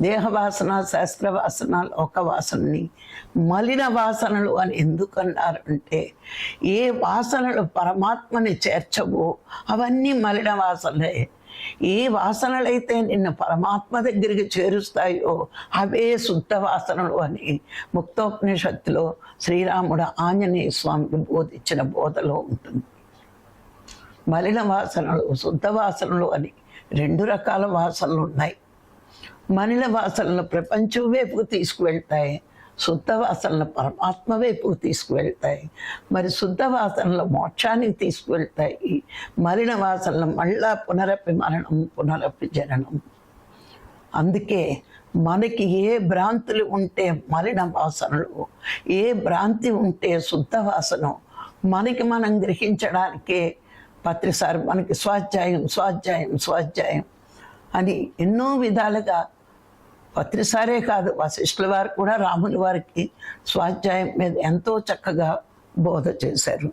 దేహ వాసన శాస్త్ర వాసన లోక వాసనని మలిన వాసనలు అని ఎందుకు అన్నారంటే ఏ వాసనలు పరమాత్మని చేర్చవో అవన్నీ మలిన వాసనలే. ఏ వాసనలైతే నిన్ను పరమాత్మ దగ్గరికి చేరుస్తాయో అవే శుద్ధ వాసనలు అని ముక్తోపనిషత్తులో శ్రీరాముడు ఆంజనేయ స్వామికి బోధించిన బోధలో ఉంటుంది. మలిన వాసనలు శుద్ధ వాసనలు అని రెండు రకాల వాసనలు ఉన్నాయి. మలిన వాసనలు ప్రపంచం వైపుకు తీసుకువెళ్తాయి. శుద్ధ వాసనలు పరమాత్మ వైపుకు తీసుకువెళ్తాయి. మరి శుద్ధ వాసనలు మోక్షానికి తీసుకువెళ్తాయి. మలిన వాసనలు మళ్ళా పునరపి మరణం పునరపి జననం అందుకే మనకి ఏ భ్రాంతులు ఉంటే మలిన వాసనలు ఏ భ్రాంతి ఉంటే శుద్ధ వాసన మనకి మనం గ్రహించడానికే పత్రిసారి మనకి స్వాధ్యాయం స్వాధ్యాయం స్వాధ్యాయం అని ఎన్నో విధాలుగా పత్రిసారే కాదు వశిష్ఠుల వారు కూడా రాముల వారికి స్వాధ్యాయం మీద ఎంతో చక్కగా బోధ చేశారు.